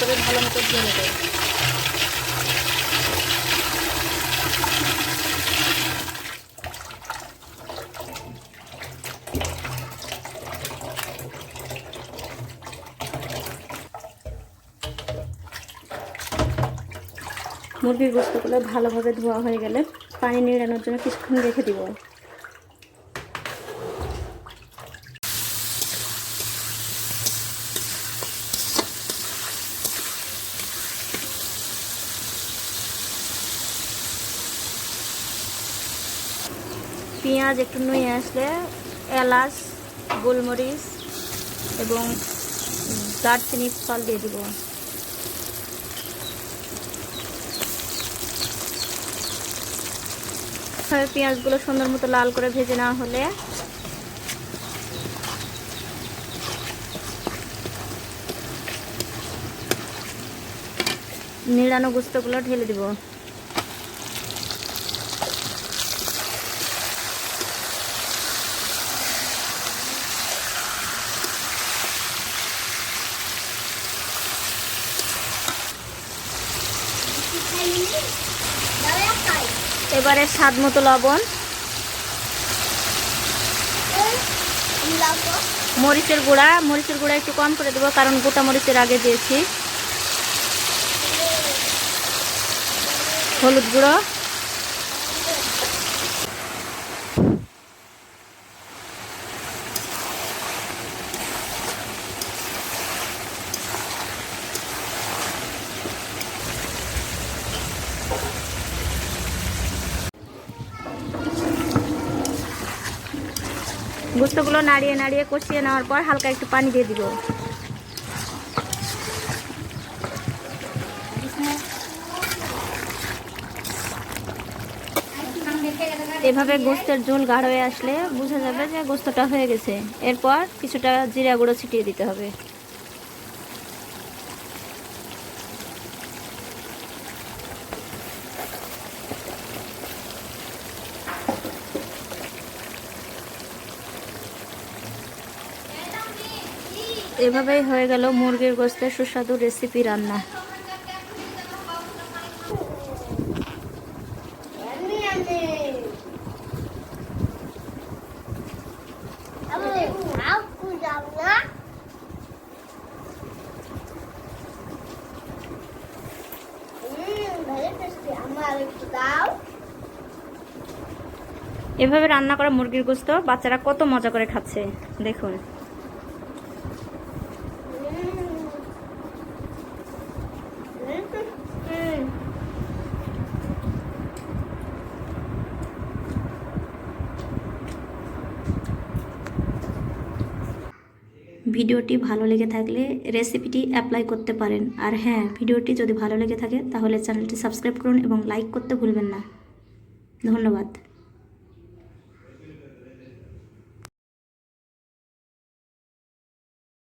করে ভালো মতো দিয়ে নেবে। মুরগির গোস্তগুলো ভালোভাবে ধোয়া হয়ে গেলে পানি নিড়ানোর জন্য কিছুক্ষণ রেখে দিব। পেঁয়াজ একটু নুয়ে আসলে এলাচ, গোলমরিচ এবং দারচিনি ফল দিয়ে দিব। পেঁয়াজগুলো সুন্দর মতো লাল করে ভেজে নেওয়া হলে নিড়ানো গুস্তগুলো ঢেলে দিব। এবারে স্বাদ মতো লবণ। মরিচের গুঁড়া মরিচের গুঁড়া একটু কম করে দেবো, কারণ গোটা মরিচের আগে দিয়েছি। হলুদ গুঁড়ো। গুস্তগুলো নাড়িয়ে নাড়িয়ে কষিয়ে নেওয়ার পর হালকা একটু পানি দিয়ে দিব। এভাবে গোস্তের ঝোল গাঢ় হয়ে আসলে বোঝা যাবে যে গোস্তটা হয়ে গেছে। এরপর কিছুটা জিরা গুঁড়ো ছিটিয়ে দিতে হবে। এভাবেই হয়ে গেল মুরগির গোস্তের সুস্বাদু রেসিপি রান্না। এভাবে রান্না করা মুরগির গোস্ত বাচ্চারা কত মজা করে খাচ্ছে, দেখুন। ভিডিওটি ভালো লেগে থাকলে রেসিপিটি অ্যাপ্লাই করতে পারেন। আর হ্যাঁ ভিডিওটি যদি ভালো লেগে থাকে, তাহলে চ্যানেলটি সাবস্ক্রাইব করুন এবং লাইক করতে ভুলবেন না। ধন্যবাদ।